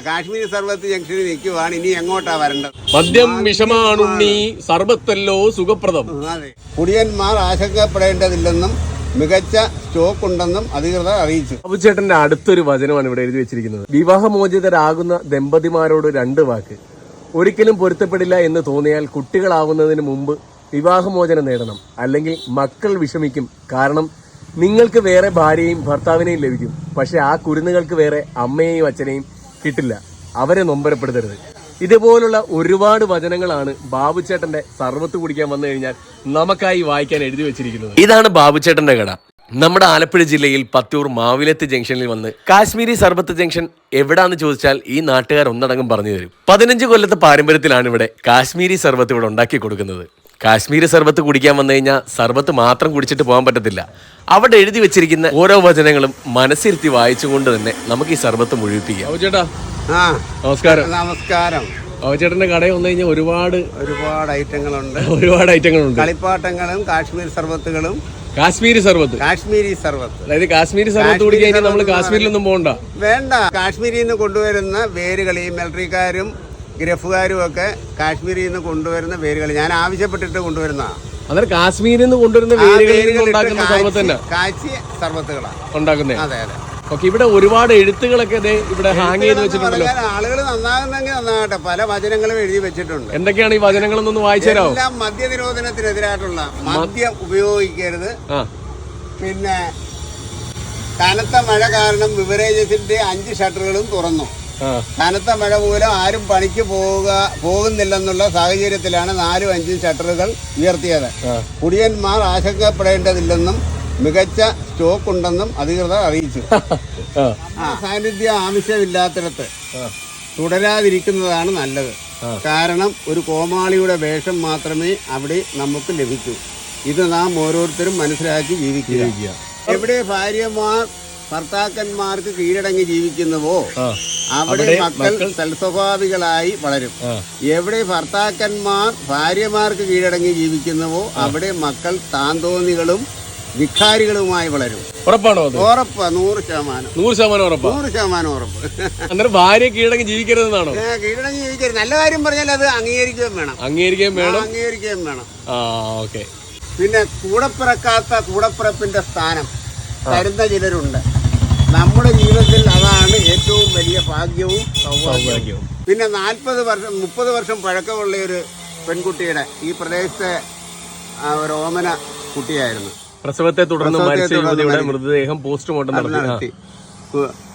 കാശ്മീരി സർവത്ത് ജംഗ്ഷനിൽ നിൽക്കുവാണ്. ഇനി എങ്ങോട്ടാ വരേണ്ടത്? മദ്യം വിഷമാണുണ്ണി സർബത്തല്ലോ സുഖപ്രദം. അതെ. കുടിയന്മാർ ആശങ്കപ്പെടേണ്ടതില്ലെന്നും മികച്ച സ്റ്റോക്ക് ഉണ്ടെന്നും അധികൃതർ അറിയിച്ചു. ബാബുചേട്ടന്റെ അടുത്തൊരു വചനമാണ് ഇവിടെ എഴുതി വെച്ചിരിക്കുന്നത്. വിവാഹമോചിതരാകുന്ന ദമ്പതിമാരോട് രണ്ട് വാക്ക്. ഒരിക്കലും പൊരുത്തപ്പെടില്ല എന്ന് തോന്നിയാൽ കുട്ടികളാവുന്നതിന് മുമ്പ് വിവാഹമോചനം നേടണം. അല്ലെങ്കിൽ മക്കൾ വിഷമിക്കും. കാരണം നിങ്ങൾക്ക് വേറെ ഭാര്യയും ഭർത്താവിനെയും ലഭിക്കും. പക്ഷെ ആ കുരുന്നുകൾക്ക് വേറെ അമ്മയെയും അച്ഛനെയും കിട്ടില്ല അവരെ നൊമ്പരപ്പെടുത്തരുത്. ഇതുപോലുള്ള ഒരുപാട് വചനങ്ങളാണ് ബാബുച്ചേട്ടന്റെ സർവത്ത് കുടിക്കാൻ വന്നു കഴിഞ്ഞാൽ നമുക്കായി വായിക്കാൻ എഴുതി വെച്ചിരിക്കുന്നത്. ഇതാണ് ബാബുച്ചേട്ടന്റെ കട. നമ്മുടെ ആലപ്പുഴ ജില്ലയിൽ പത്തൂർ മാവിലത്ത് ജംഗ്ഷനിൽ വന്ന് കാശ്മീരി സർബത്ത് ജംഗ്ഷൻ എവിടാന്ന് ചോദിച്ചാൽ ഈ നാട്ടുകാർ ഒന്നടങ്കം പറഞ്ഞു തരും. പതിനഞ്ച് കൊല്ലത്തെ പാരമ്പര്യത്തിലാണ് ഇവിടെ കാശ്മീരി സർബത്ത് ഇവിടെ ഉണ്ടാക്കി കൊടുക്കുന്നത്. കാശ്മീരി സർബത്ത് കുടിക്കാൻ വന്നു കഴിഞ്ഞാൽ സർബത്ത് മാത്രം കുടിച്ചിട്ട് പോകാൻ പറ്റത്തില്ല. അവിടെ എഴുതി വെച്ചിരിക്കുന്ന ഓരോ വചനങ്ങളും മനസ്സിരുത്തി വായിച്ചുകൊണ്ട് തന്നെ നമുക്ക് ഈ സർബത്ത് മുഴുവിപ്പിക്കാം. ചേട്ടാ ആ നമസ്കാരം. നമസ്കാരം. ചേട്ടന്റെ കടയിൽ വന്നു കഴിഞ്ഞാൽ ഒരുപാട് ഒരുപാട് ഐറ്റങ്ങളുണ്ട്. ഒരുപാട് ഐറ്റങ്ങളുണ്ട്. കളിപ്പാട്ടങ്ങളും കാശ്മീർ സർബത്തുകളും. കാശ്മീരി സർബത്ത്. കാശ്മീരി സർബത്ത്. അതായത് കാശ്മീരി സർബത്ത് കുടിക്കാൻ കഴിഞ്ഞാൽ നമ്മൾ കാശ്മീരിലൊന്നും പോകണ്ട വേണ്ട. കാശ്മീരിൽ നിന്ന് കൊണ്ടുവരുന്ന വേരുകൾ ഈ മിലിറ്ററിക്കാരും ഗ്രഫുകാരും ഒക്കെ കാശ്മീരിൽ നിന്ന് കൊണ്ടുവരുന്ന വേരുകൾ ഞാൻ ആവശ്യപ്പെട്ടിട്ട് കൊണ്ടുവരുന്നതാണ് അന്നേരം കാശ്മീരിൽ നിന്ന് കൊണ്ടുവരുന്ന വേരുകളിൽ കാച്ചി- സർബത്തുകളാണ് അതെ അതെ. ഓക്കെ ഇവിടെ ഒരുപാട് എഴുത്തുകളൊക്കെ ഇവിടെ ഹാങ് ചെയ്ത് വെച്ചിട്ടുണ്ടല്ലോ. ആളുകൾ നന്നാകുന്നെങ്കിൽ നന്നാകട്ടെ. പല വചനങ്ങളും എഴുതി വെച്ചിട്ടുണ്ട്. എന്തൊക്കെയാണ് ഈ വചനങ്ങളൊന്നൊന്ന് വായിച്ചു തരാമോ? എല്ലാം മദ്യനിരോധനത്തിനെതിരായിട്ടുള്ള മദ്യം ഉപയോഗിക്കരുത്. പിന്നെ കനത്ത മഴ കാരണം ബിവറേജസിന്റെ അഞ്ച് ഷട്ടറുകളും തുറന്നു. കനത്ത മഴ മൂലം ആരും പണിക്ക് പോവുക പോകുന്നില്ലെന്നുള്ള സാഹചര്യത്തിലാണ് നാലും അഞ്ചും ഷട്ടറുകൾ ഉയർത്തിയത്. കുടിയന്മാർ ആശങ്കപ്പെടേണ്ടതില്ലെന്നും മികച്ച സ്റ്റോക്ക് ഉണ്ടെന്നും അധികൃതർ അറിയിച്ചു. സാന്നിധ്യം ആവശ്യമില്ലാത്തിടത്ത് തുടരാതിരിക്കുന്നതാണ് നല്ലത്. കാരണം ഒരു കോമാളിയുടെ വേഷം മാത്രമേ അവിടെ നമുക്ക് ലഭിക്കൂ. ഇത് നാം ഓരോരുത്തരും മനസ്സിലാക്കി ജീവിക്കുക. എവിടെ ഭാര്യമാർ ഭർത്താക്കന്മാർക്ക് കീഴടങ്ങി ജീവിക്കുന്നുവോ? അവിടെ മക്കൾ സൽസ്വഭാവികളായി വളരും. എവിടെ ഭർത്താക്കന്മാർ ഭാര്യമാർക്ക് കീഴടങ്ങി ജീവിക്കുന്നുവോ അവിടെ മക്കൾ താന്തോന്നികളും ധിക്കാരികളുമായി വളരും. ഉറപ്പാണോ ഉറപ്പ് നൂറ് ശതമാനം. നൂറ് ശതമാനം ഉറപ്പ്? നൂറ് ശതമാനം ഉറപ്പ്. അന്നേരം ഭാര്യ കീഴടങ്ങി ജീവിക്കരുതെന്നാണോ? കീഴടങ്ങി ജീവിക്കരുത്. നല്ല കാര്യം പറഞ്ഞാൽ അത് അംഗീകരിക്കുകയും വേണം. അംഗീകരിക്കുകയും വേണം? അംഗീകരിക്കുകയും വേണം. ആ ഓക്കെ. പിന്നെ കൂടപ്പിറക്കാത്ത കൂടപ്പിറപ്പിന്റെ സ്ഥാനം തരുന്ന ചിലരുണ്ട്. നമ്മുടെ ജീവിതത്തിൽ അതാണ് ഏറ്റവും വലിയ ഭാഗ്യവും സൗഭാഗ്യവും. പിന്നെ നാൽപ്പത് വർഷം മുപ്പത് വർഷം പഴക്കമുള്ള ഒരു പെൺകുട്ടിയുടെ ഈ പ്രദേശത്തെ ഒരു ഓമന കുട്ടിയായിരുന്നു. പ്രസവത്തെ തുടർന്ന് മരിച്ച യുവതിയുടെ മൃതദേഹം പോസ്റ്റ്മോർട്ടം നടത്തി.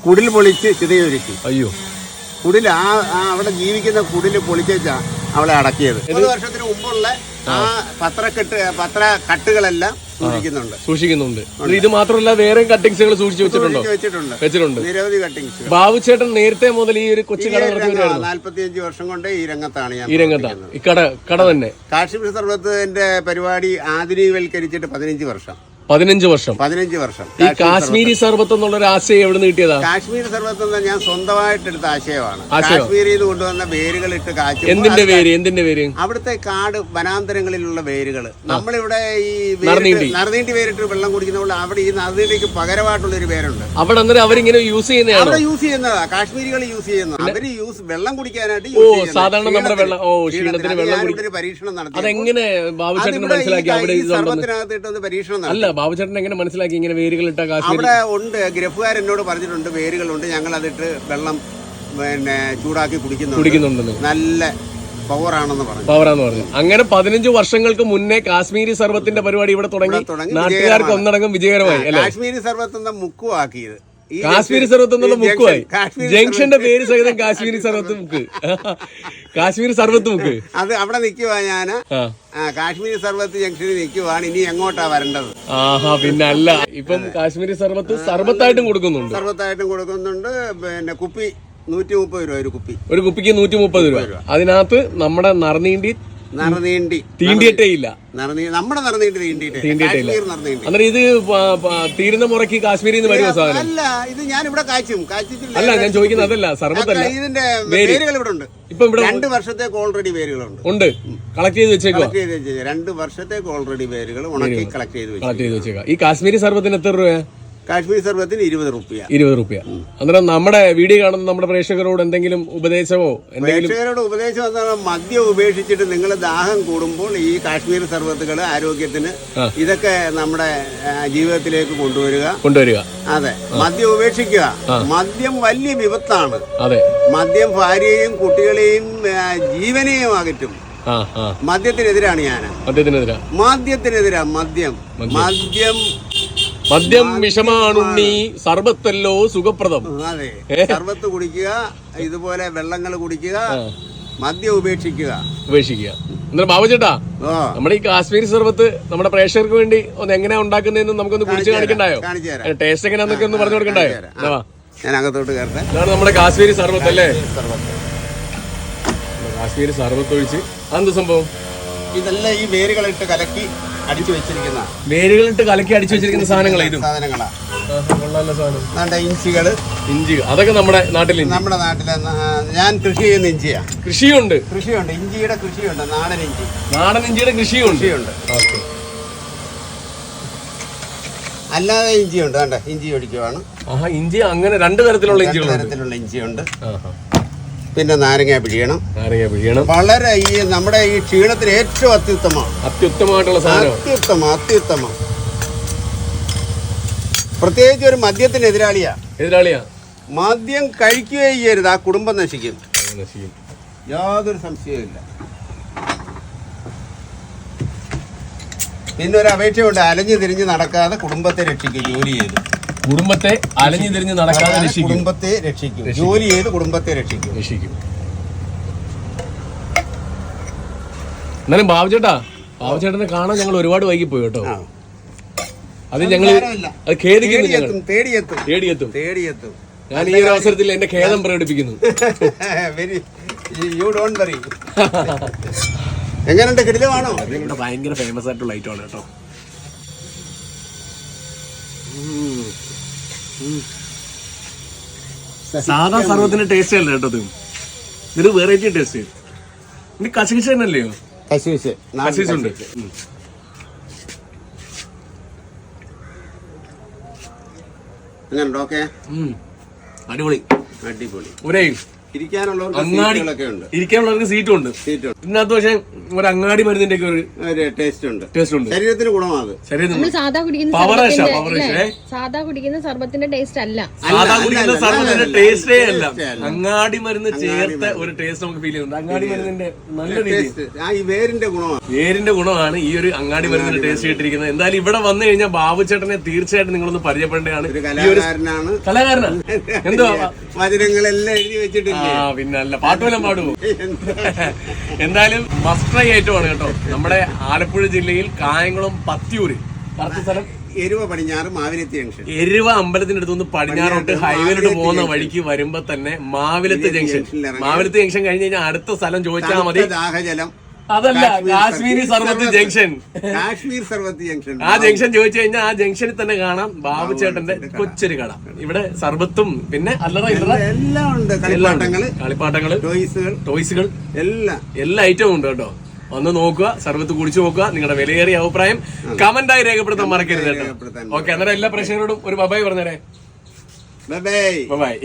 കുടിൽ പൊളിച്ച് ചിതയൊരുക്കി. അയ്യോ. കുടിൽ ആ ആ അവിടെ ജീവിക്കുന്ന കുടിൽ പൊളിച്ചാ അവളെ അടക്കിയത്. ഒരു വർഷത്തിന് മുമ്പുള്ള ആ പത്രക്കെട്ട് പത്ര കട്ടുകളെല്ലാം സൂക്ഷിക്കുന്നുണ്ട്. സൂക്ഷിക്കുന്നുണ്ട്. ഇത് മാത്രമല്ല വേറെ കട്ടിങ്സുകൾ സൂക്ഷിച്ചു വെച്ചിട്ടുണ്ടോ? വെച്ചിട്ടുണ്ട്. വെച്ചിട്ടുണ്ട്. നിരവധി കട്ടിങ്സ് ബാബു ചേട്ടൻ നേരത്തെ മുതൽ ഈ ഒരു കൊച്ചു കട നാല്പത്തിയഞ്ച് വർഷം കൊണ്ട് ഈ രംഗത്താണ് ഞാൻ ഈ രംഗത്താണ്. ഈ കട കട തന്നെ. കാശ്മീർ സർവത്തിന്റെ പരിപാടി ആധുനികവൽക്കരിച്ചിട്ട് പതിനഞ്ച് വർഷം. പതിനഞ്ച് വർഷം. പതിനഞ്ച് വർഷം. ഈ കാശ്മീരി സർബത്ത് എന്നുള്ള ഒരു ആശയം എവിടെ നിന്ന് കിട്ടിയതാ? കാശ്മീരി സർബത്ത് എന്ന ഞാൻ സ്വന്തമായിട്ട് എടുത്ത ആശയമാണ്. ആശയം? കാശ്മീരിൽ നിന്ന് കൊണ്ടുവന്ന വേരുകൾ ഇട്ട് കാച്ചു എന്തിന്റെ പേര് എന്തിന്റെ പേര് അവിടുത്തെ കാട് വനാന്തരങ്ങളിലുള്ള വേരുകൾ നമ്മളിവിടെ ഈ നറുനീണ്ടി. വേരിട്ട് നറുനീണ്ടി. വേരിട്ട് വെള്ളം കുടിക്കുന്നതുകൊണ്ട് അവിടെ ഈ നറുനീണ്ടിക്ക് പകരമായിട്ടുള്ള ഒരു വേരുണ്ട്. അവിടെ അന്നേരം അവരിങ്ങനെ യൂസ് ചെയ്യുന്നതാണ്? അവിടെ യൂസ് ചെയ്യുന്നതാ. കാശ്മീരികൾ യൂസ് ചെയ്യുന്നത് അവർ യൂസ് വെള്ളം കുടിക്കാനായിട്ട് ഓ. സാധാരണ നമ്മുടെ വെള്ളം ഓ ക്ഷീണത്തിന്. വെള്ളം പരീക്ഷണം നടത്തി അതെങ്ങനെ ബാബു ചേട്ടൻ മനസ്സിലാക്കി അവിടെ ഈ ഇതുണ്ടെന്ന് സർവത്തിനകത്ത് പരീക്ഷണം നടത്തി. അല്ല ബാബു ചേട്ടൻ എങ്ങനെ മനസ്സിലാക്കി ഇങ്ങനെ വേരുകളിട്ട കാശ്മീരി അവിടെ ഉണ്ട്. ഗ്രഫുകാർ എന്നോട് പറഞ്ഞിട്ടുണ്ട് വേരുകളുണ്ട്. ഞങ്ങൾ അതിട്ട് വെള്ളം പിന്നെ ചൂടാക്കി കുടിക്കുന്നുണ്ട്. കുടിക്കുന്നുണ്ടെന്ന്. നല്ല പവറാണെന്ന് പറഞ്ഞു. പവറാന്ന് പറഞ്ഞു. അങ്ങനെ പതിനഞ്ച് വർഷങ്ങൾക്ക് മുന്നേ കാശ്മീരി സർവത്തിന്റെ പരിപാടി ഇവിടെ തുടങ്ങി. ഇവിടെ തുടങ്ങി. നാട്ടുകാർക്ക് വിജയകരമാണ്. ഒന്നടങ്കം വിജയകരമായി അല്ലെ? കാശ്മീരി സർവത്ത് എന്ന മുക്കുവാക്കിയത്. കാശ്മീരി സർബത്ത് എന്നുള്ള മുക്കുമായി ജംഗ്ഷന്റെ പേര് സഹിതം കാശ്മീരി സർബത്ത് മുക്ക്. കാശ്മീരി സർവത്ത് മുക്ക്. അത് അവിടെ നിൽക്കുവാ ഞാൻ കാശ്മീരി സർവത്ത് ജംഗ്ഷനിൽ നിൽക്കുവാണ് ഇനി എങ്ങോട്ടാ വരേണ്ടത്? ആഹാ പിന്നെ അല്ല ഇപ്പം കാശ്മീരി സർവത്ത് സർവത്തായിട്ടും കൊടുക്കുന്നുണ്ട്. സർവത്തായിട്ടും കൊടുക്കുന്നുണ്ട്. പിന്നെ കുപ്പി നൂറ്റി മുപ്പത് രൂപ ഒരു കുപ്പി. ഒരു കുപ്പിക്ക് നൂറ്റി മുപ്പത് രൂപ. അതിനകത്ത് നമ്മുടെ നറുനീണ്ടി നറുനീണ്ടി തീണ്ടിയിട്ടേ ഇല്ല നമ്മുടെ നിറനീണ്ടി തീണ്ടിയിട്ടേ. അന്നേരം ഇത് തീരുന്ന മുറയ്ക്ക് കാശ്മീരിൽ നിന്ന് വരുമോ സാധനം? അല്ല ഇത് ഞാൻ ഇവിടെ കാച്ചും കാച്ചിട്ടില്ല അല്ല ഞാൻ ചോദിക്കുന്നത് അതല്ല സർബത്തല്ല ഇതിന്റെ വേരുകൾ ഇവിടെ ഉണ്ട്. ഇപ്പൊ ഇവിടെ രണ്ട് വർഷത്തേക്ക് ഓൾറെഡി പേരുകളുണ്ട് ഉണ്ട്. കളക്ട് ചെയ്ത് വെച്ചേക്കോ കളക്ട് ചെയ്ത് വെച്ച് രണ്ട് വർഷത്തേക്ക് ഓൾറെഡി വേരുകൾ ഉണക്കി കളക്ട് ചെയ്ത് കളക്ട് ചെയ്ത് വെച്ചേക്കാം ഈ കാശ്മീരി സർവത്തിന് എത്ര രൂപ കാശ്മീർ സർബത്തിന് ഇരുപത് റുപ്യ. ഇരുപത് റുപ്യ. അന്നേരം നമ്മുടെ വീഡിയോ കാണുന്ന നമ്മുടെ പ്രേക്ഷകരോട് എന്തെങ്കിലും ഉപദേശമോ? പ്രേക്ഷകരോട് ഉപദേശം എന്താണ്? മദ്യം ഉപേക്ഷിച്ചിട്ട് നിങ്ങൾ ദാഹം കൂടുമ്പോൾ ഈ കാശ്മീർ സർബത്തുകൾ ആരോഗ്യത്തിന് ഇതൊക്കെ നമ്മുടെ ജീവിതത്തിലേക്ക് കൊണ്ടുവരിക. കൊണ്ടുവരിക. അതെ. മദ്യം ഉപേക്ഷിക്കുക. മദ്യം വലിയ വിപത്താണ്. അതെ. മദ്യം ഭാര്യയെയും കുട്ടികളെയും ജീവനെയും അകറ്റും. മദ്യത്തിനെതിരാണ് ഞാൻ മദ്യത്തിനെതിരാ. മദ്യത്തിനെതിരാ മദ്യം. മദ്യം മദ്യം വിഷമാണുണ്ണി സർബത്തല്ലോ സുഖപ്രദം. അതെ. സർബത്ത് കുടിക്കുക ഇതുപോലെ വെള്ളങ്ങൾ കുടിക്കുക മദ്യം ഉപേക്ഷിക്കുക. ഉപേക്ഷിക്കുക. എന്നാലും ബാബുചേട്ടാ നമ്മുടെ ഈ കാശ്മീർ സർബത്ത് നമ്മുടെ പ്രേക്ഷകർക്ക് വേണ്ടി ഒന്ന് എങ്ങനെയാ ഉണ്ടാക്കുന്നതെന്ന് നമുക്കൊന്ന് കുടിച്ച് കാണിക്കണ്ടായോ? ടേസ്റ്റ് എങ്ങനെയാന്നൊക്കെ ഒന്ന് പറഞ്ഞു കൊടുക്കണ്ടായോ? ഞാൻ അകത്തോട്ട് കയറട്ടെ. ഇതാണ് നമ്മുടെ കാശ്മീരി സർബത്ത് അല്ലേ? കാശ്മീരി സർബത്ത് ഒഴിച്ച് അതെന്ത് സംഭവം? ഇതെല്ലാം ഈ വേരുകളിട്ട് കലക്കി അടിച്ചു വെച്ചിരിക്കുന്ന വേരുകളിട്ട് കലക്കി അടിച്ചു വെച്ചിരിക്കുന്ന സാധനങ്ങളാ ഇതും. സാധനങ്ങളാ. കൊള്ളാല്ല സാധനം? വേണ്ട ഇഞ്ചികൾ. ഇഞ്ചി. അതൊക്കെ നമ്മുടെ നാട്ടിൽ നമ്മുടെ നാട്ടിലെ ഞാൻ കൃഷി ചെയ്യുന്ന ഇഞ്ചിയാ. കൃഷിയുണ്ട്. കൃഷിയുണ്ട്. ഇഞ്ചിയുടെ കൃഷിയുണ്ട്. നാടൻ ഇഞ്ചി. നാടൻ ഇഞ്ചിയുടെ കൃഷിയുണ്ട്. കൃഷിയുണ്ട്. ഓക്കെ. അല്ലാതെ ഇഞ്ചിയുണ്ട്. വേണ്ട ഇഞ്ചി ഒടിക്കുവാണ് ഇഞ്ചി അങ്ങനെ രണ്ട് തരത്തിലുള്ള രണ്ട് ഇഞ്ചികളുണ്ട്. തരത്തിലുള്ള ഇഞ്ചിയുണ്ട്. ആഹാ. പിന്നെ നാരങ്ങ പിഴിയണം. നാരങ്ങ പിഴിയണം. വളരെ ഈ നമ്മുടെ ഈ ക്ഷീണത്തിന് ഏറ്റവും അത്യുത്തമമാണ് അത്യുത്തമമായിട്ടുള്ള സാധനം. അത്യുത്തമം അത്യുത്തമം. പ്രത്യേകിച്ച് ഒരു മദ്യത്തിന് എതിരാളിയാ. എതിരാളിയാ? മദ്യം കഴിക്കുകയും ചെയ്യരുത് ആ കുടുംബം നശിക്കും. നശിക്കും. യാതൊരു സംശയവുമില്ല പിന്നെ ഒരു അപേക്ഷയുണ്ട് അലഞ്ഞു തിരിഞ്ഞ് നടക്കാതെ കുടുംബത്തെ രക്ഷിക്കും ജോലി ചെയ്ത്. കുടുംബത്തെ അലഞ്ഞു തിരിഞ്ഞ് നടക്കാതെ രക്ഷിക്കും. കുടുംബത്തെ രക്ഷിക്കും. ജോലി ചെയ്ത് കുടുംബത്തെ രക്ഷിക്കും. രക്ഷിക്കും. എന്നാലും ബാബുചേട്ടാ ബാബുചേട്ടനെ കാണാൻ ഞങ്ങൾ ഒരുപാട് വൈകി പോയി കേട്ടോ. അത് ഞങ്ങൾ അത് ഖേദിക്കുന്നു ഞങ്ങൾ. തേടിയെത്തും തേടിയെത്തും തേടിയെത്തും തേടിയെത്തും ഞാൻ ഈ ഒരു അവസരത്തിൽ എന്റെ ഖേദം പ്രകടിപ്പിക്കുന്നു. വെരി യു ഡോണ്ട് വറി എങ്ങനെയുണ്ട് കിടിലമാണോ? ഭയങ്കര ഫേമസ് ആയിട്ടുള്ള ഐറ്റം ആണ് കേട്ടോ. സാധാ സർവത്തിന്റെ ടേസ്റ്റ് അല്ല കേട്ടോ ഇത്? വെറൈറ്റി ടേസ്റ്റ് ഇത് കശകിശ തന്നെയല്ലേ കശീസ് ഉണ്ട്. അടിപൊളി. അടിപൊളി. ഒരേ ഇരിക്കാനുള്ളവർക്ക് ഉണ്ട്. ഇരിക്കാനുള്ളവർക്ക് സീറ്റും ഉണ്ട് സീറ്റുണ്ട്. ഇതിനകത്ത് പക്ഷേ ഒരു അങ്ങാടി മരുന്നിന്റെ ഒക്കെ ഒരു ടേസ്റ്റ് ഉണ്ട്. ടേസ്റ്റ് ഉണ്ട്. ശരീരത്തിന് ഗുണമാണ് ശരീരം നമ്മൾ സാധാ കുടിക്കുന്ന പവറേഷാ പവറേഷ് സാധാ കുടിക്കുന്ന സർബത്തിന്റെ ടേസ്റ്റ് അല്ല. സാധാ കുടിക്കുന്ന സർബത്തിന്റെ ടേസ്റ്റേ അല്ല. അങ്ങാടി മരുന്ന് ചേർത്ത ഒരു ടേസ്റ്റ് നമുക്ക് ഫീൽ ചെയ്യുന്നുണ്ട്. അങ്ങാടി മരുന്നിന്റെ നല്ല രീതി. ടേസ്റ്റ് ആ ഈ വേരിന്റെ ഗുണമാണ്. വേരിന്റെ ഗുണമാണ് ഈ ഒരു അങ്ങാടി മരുന്നിന്റെ ടേസ്റ്റ് കിട്ടിയിരിക്കുന്നത്. എന്തായാലും ഇവിടെ വന്നു കഴിഞ്ഞാൽ ബാബു ചേട്ടനെ തീർച്ചയായിട്ടും നിങ്ങളൊന്ന് പരിചയപ്പെടേണ്ടതാണ് കലാകാരനാണ് കലാകാരനാണ്. എന്തോ എന്തുവാ? വചനങ്ങളെല്ലാം എഴുതി വെച്ചിട്ടില്ലേ. പിന്നെ അല്ല പാട്ടുമെല്ലാം പാടുമോ എന്തായാലും മസ്റ്റ് ട്രൈ ഐറ്റമാണ് കേട്ടോ. നമ്മുടെ ആലപ്പുഴ ജില്ലയിൽ കായംകുളം പത്തിയൂര്. കറക്റ്റ് സ്ഥലം? എരുവ പടിഞ്ഞാറ് മാവിലെത്തി ജംഗ്ഷൻ. എരുവ അമ്പലത്തിന്റെ അടുത്തുനിന്ന് പടിഞ്ഞാറോട്ട് ഹൈവേയിലോട്ട് പോകുന്ന വഴിക്ക് വരുമ്പോ തന്നെ മാവിലത്ത് ജംഗ്ഷൻ. മാവിലത്ത് ജംഗ്ഷൻ കഴിഞ്ഞ് കഴിഞ്ഞാൽ അടുത്ത സ്ഥലം ചോദിച്ചാൽ മതി. ദാഹജലം. അതല്ല കാശ്മീരി സർവത്തി ജംഗ്ഷൻ. കാശ്മീർ സർവത്തി ജംഗ്ഷൻ. ആ ജംഗ്ഷൻ ചോദിച്ചു കഴിഞ്ഞാൽ ആ ജംഗ്ഷനിൽ തന്നെ കാണാം. ബാബു ചേട്ടന്റെ കൊച്ചൊരു കട. ഇവിടെ സർബത്തും പിന്നെ അല്ലറ ഇല്ലറ എല്ലാം ഉണ്ട്. കളിപ്പാട്ടങ്ങൾ. കളിപ്പാട്ടങ്ങൾ ടോയ്സുകൾ. ടോയ്സുകൾ. എല്ലാം. എല്ലാ ഐറ്റവും ഉണ്ട് കേട്ടോ. ഒന്ന് നോക്കുക സർവത്ത് കുടിച്ചു നോക്കുക നിങ്ങളുടെ വിലയേറിയ അഭിപ്രായം കമന്റായി രേഖപ്പെടുത്താൻ മറക്കരുത് കേട്ടോ. ഓക്കെ അന്നേരം എല്ലാ പ്രേക്ഷകരോടും ഒരു ബബായി പറഞ്ഞേരെ. Bye bye.